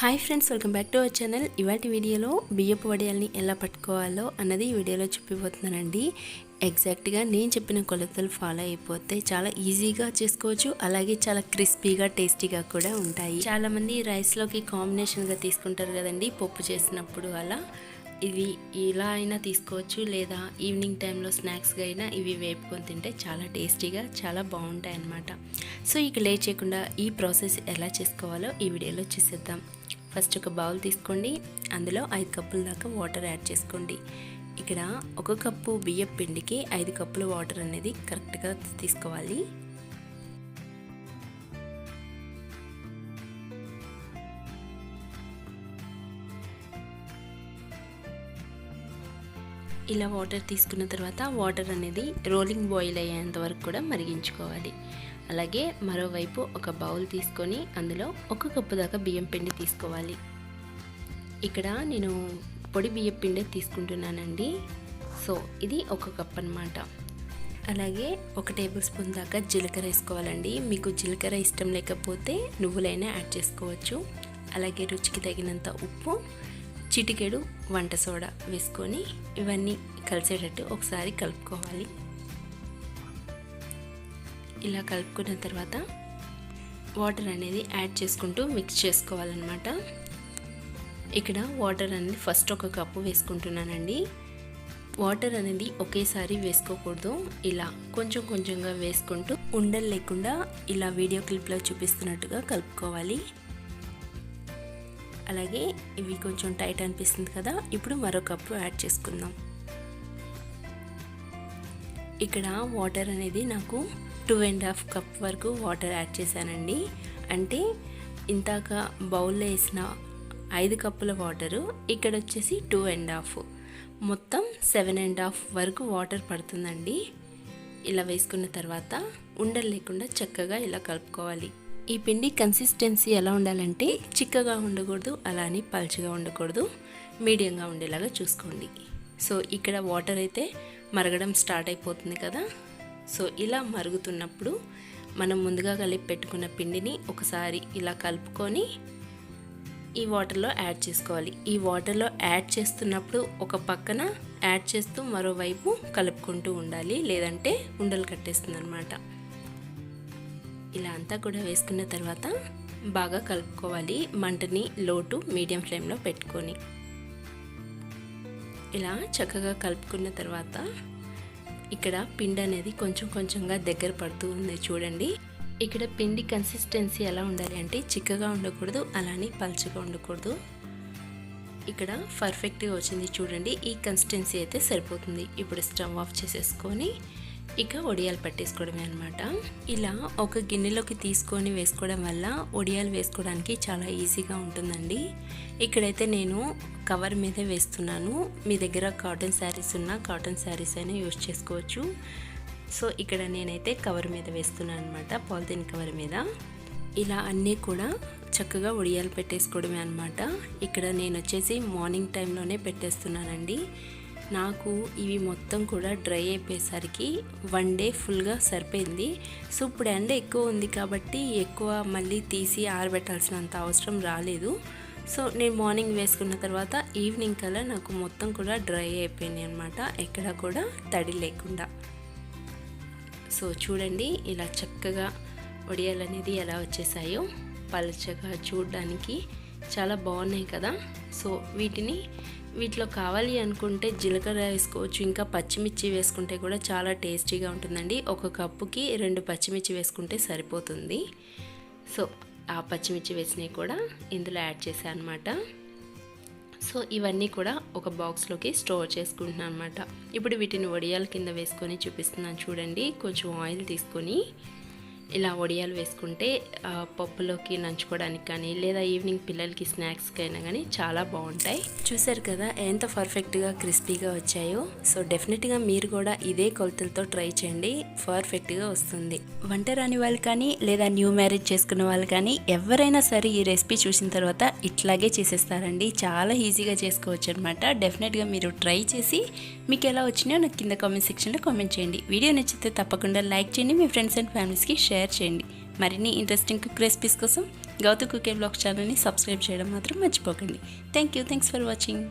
Hi friends welcome back to our channel. ఇవాటి వీడియోలో బియ్యపు వడియాల్ని ఎలా పట్టుకోవాలో అన్నది ఈ వీడియోలో చెప్పిపోతున్నానండి. ఎగ్జాక్ట్గా నేను చెప్పిన కొలతలు ఫాలో అయిపోతే చాలా ఈజీగా చేసుకోవచ్చు అలాగే చాలా క్రిస్పీగా టేస్టీగా కూడా ఉంటాయి. చాలామంది రైస్లోకి కాంబినేషన్గా తీసుకుంటారు కదండి పప్పు చేసినప్పుడు అలా. ఇవి ఇలా అయినా తీసుకోవచ్చు లేదా ఈవినింగ్ టైంలో స్నాక్స్గా అయినా ఇవి వేపుకొని తింటే చాలా టేస్టీగా చాలా బాగుంటాయి అన్నమాట సో ఇక లేట్ చేయకుండా ఈ ప్రాసెస్ ఎలా చేసుకోవాలో ఈ వీడియోలో చూసేద్దాం. ఫస్ట్ ఒక బౌల్ తీసుకోండి. అందులో ఐదు కప్పుల దాకా వాటర్ యాడ్ చేసుకోండి. ఇక్కడ ఒక కప్పు బియ్యం పిండికి ఐదు కప్పుల వాటర్ అనేది కరెక్ట్గా తీసుకోవాలి. ఇలా వాటర్ తీసుకున్న తర్వాత వాటర్ అనేది రోలింగ్ బాయిల్ అయ్యేంత వరకు కూడా మరిగించుకోవాలి. అలాగే మరోవైపు ఒక బౌల్ తీసుకొని అందులో ఒక కప్పు దాకా బియ్యం పిండి తీసుకోవాలి. ఇక్కడ నేను పొడి బియ్యం పిండి తీసుకుంటున్నానండి. సో ఇది ఒక కప్ అనమాట అలాగే ఒక టేబుల్ స్పూన్ దాకా జీలకర్ర వేసుకోవాలండి. మీకు జీలకర్ర ఇష్టం లేకపోతే నువ్వులైనా యాడ్ చేసుకోవచ్చు. అలాగే రుచికి తగినంత ఉప్పు చిటికెడు వంట సోడా వేసుకొని ఇవన్నీ కలిసేటట్టు ఒకసారి కలుపుకోవాలి. ఇలా కలుపుకున్న తర్వాత వాటర్ అనేది యాడ్ చేసుకుంటూ మిక్స్ చేసుకోవాలన్నమాట. ఇక్కడ వాటర్ అనేది ఫస్ట్ ఒక కప్పు వేసుకుంటున్నానండి. వాటర్ అనేది ఒకేసారి వేసుకోకూడదు. ఇలా కొంచెం కొంచెంగా వేసుకుంటూ ఉండలు లేకుండా ఇలా వీడియో క్లిప్లో చూపిస్తున్నట్టుగా కలుపుకోవాలి. అలాగే ఇవి కొంచెం టైట్ అనిపిస్తుంది కదా ఇప్పుడు మరో కప్పు యాడ్ చేసుకుందాం. ఇక్కడ వాటర్ అనేది నాకు టూ అండ్ హాఫ్ కప్ వరకు వాటర్ యాడ్ చేశానండి. అంటే ఇంతాక బౌల్లో వేసిన ఐదు కప్పుల వాటరు ఇక్కడ వచ్చేసి టూ అండ్ హాఫ్ మొత్తం సెవెన్ అండ్ హాఫ్ వరకు వాటర్ పడుతుందండి. ఇలా వేసుకున్న తర్వాత ఉండలు లేకుండా చక్కగా ఇలా కలుపుకోవాలి. ఈ పిండి కన్సిస్టెన్సీ ఎలా ఉండాలంటే చిక్కగా ఉండకూడదు అలా అని పల్చగా ఉండకూడదు మీడియంగా ఉండేలాగా చూసుకోండి. సో ఇక్కడ వాటర్ అయితే మరగడం స్టార్ట్ అయిపోతుంది కదా. సో ఇలా మరుగుతున్నప్పుడు మనం ముందుగా కలిపి పెట్టుకున్న పిండిని ఒకసారి ఇలా కలుపుకొని ఈ వాటర్లో యాడ్ చేసుకోవాలి. ఈ వాటర్లో యాడ్ చేస్తున్నప్పుడు ఒక పక్కన యాడ్ చేస్తూ మరోవైపు కలుపుకుంటూ ఉండాలి. లేదంటే ఉండలు కట్టేస్తుంది అనమాట ఇలా అంతా కూడా వేసుకున్న తర్వాత బాగా కలుపుకోవాలి. మంటని లోటు మీడియం ఫ్లేమ్లో పెట్టుకొని. ఇలా చక్కగా కలుపుకున్న తర్వాత ఇక్కడ పిండి అనేది కొంచెం కొంచెంగా దగ్గర పడుతూ ఉంది చూడండి. ఇక్కడ పిండి కన్సిస్టెన్సీ ఎలా ఉండాలి అంటే చిక్కగా ఉండకూడదు అలానే పల్చగా ఉండకూడదు. ఇక్కడ పర్ఫెక్ట్గా వచ్చింది చూడండి. ఈ కన్సిస్టెన్సీ అయితే సరిపోతుంది. ఇప్పుడు స్టవ్ ఆఫ్ చేసేసుకొని ఇక ఒడియాలు పట్టేసుకోవడమే అనమాట ఇలా ఒక గిన్నెలోకి తీసుకొని వేసుకోవడం వల్ల వడియాలు వేసుకోవడానికి చాలా ఈజీగా ఉంటుందండి. ఇక్కడైతే నేను కవర్ మీదే వేస్తున్నాను. మీ దగ్గర కాటన్ శారీస్ ఉన్న కాటన్ శారీస్ అయినా యూజ్ చేసుకోవచ్చు. సో ఇక్కడ నేనైతే కవర్ మీద వేస్తున్నాను అనమాట పాలిథిన్ కవర్ మీద. ఇలా అన్నీ కూడా చక్కగా ఉడియాలు పెట్టేసుకోవడమే అనమాట ఇక్కడ నేను వచ్చేసి మార్నింగ్ టైంలోనే పెట్టేస్తున్నానండి. నాకు ఇవి మొత్తం కూడా డ్రై అయిపోయేసరికి వన్ డే ఫుల్గా సరిపోయింది. సో ఇప్పుడు ఎండ ఎక్కువ ఉంది కాబట్టి ఎక్కువ మళ్ళీ తీసి ఆరబెట్టాల్సినంత అవసరం రాలేదు. సో నేను మార్నింగ్ వేసుకున్న తర్వాత ఈవినింగ్ కల్లా నాకు మొత్తం కూడా డ్రై అయిపోయింది అనమాట ఎక్కడ కూడా తడి లేకుండా. సో చూడండి ఇలా చక్కగా వడియాలు అనేది ఎలా వచ్చేసాయో. పలచగా చూడడానికి చాలా బాగున్నాయి కదా. సో వీటిని వీటిలో కావాలి అనుకుంటే జీలకర్ర వేసుకోవచ్చు ఇంకా పచ్చిమిర్చి వేసుకుంటే కూడా చాలా టేస్టీగా ఉంటుందండి. ఒక కప్పుకి రెండు పచ్చిమిర్చి వేసుకుంటే సరిపోతుంది. సో ఆ పచ్చిమిర్చి వేసినవి కూడా ఇందులో యాడ్ చేశాను అనమాట సో ఇవన్నీ కూడా ఒక బాక్స్లోకి స్టోర్ చేసుకుంటున్నాను అనమాట ఇప్పుడు వీటిని వడియాల కింద వేసుకొని చూపిస్తున్నాను చూడండి. కొంచెం ఆయిల్ తీసుకొని ఇలా వడియాలు వేసుకుంటే పప్పులోకి నంచుకోవడానికి కానీ లేదా ఈవినింగ్ పిల్లలకి స్నాక్స్కి అయినా కానీ చాలా బాగుంటాయి. చూసారు కదా ఎంత పర్ఫెక్ట్గా క్రిస్పీగా వచ్చాయో? సో డెఫినెట్గా మీరు కూడా ఇదే కొలతలతో ట్రై చేయండి. పర్ఫెక్ట్గా వస్తుంది. వంట రాని వాళ్ళు కానీ లేదా న్యూ మ్యారేజ్ చేసుకున్న వాళ్ళు కానీ ఎవరైనా సరే ఈ రెసిపీ చూసిన తర్వాత ఇట్లాగే చేసేస్తారండి. చాలా ఈజీగా చేసుకోవచ్చు అనమాట డెఫినెట్గా మీరు ట్రై చేసి మీకు ఎలా వచ్చినాయో నాకు కింద కామెంట్ సెక్షన్లో కామెంట్ చేయండి. వీడియో నచ్చితే తప్పకుండా లైక్ చేయండి. మీ ఫ్రెండ్స్ అండ్ ఫ్యామిలీస్కి షేర్ షేర్ చేయండి. మరిన్ని ఇంట్రెస్టింగ్ కుక్ రెసిపీస్ కోసం గౌతు కుకే బ్లాగ్ ఛానల్ని సబ్స్క్రైబ్ చేయడం మాత్రం మర్చిపోకండి. Thank you thanks for watching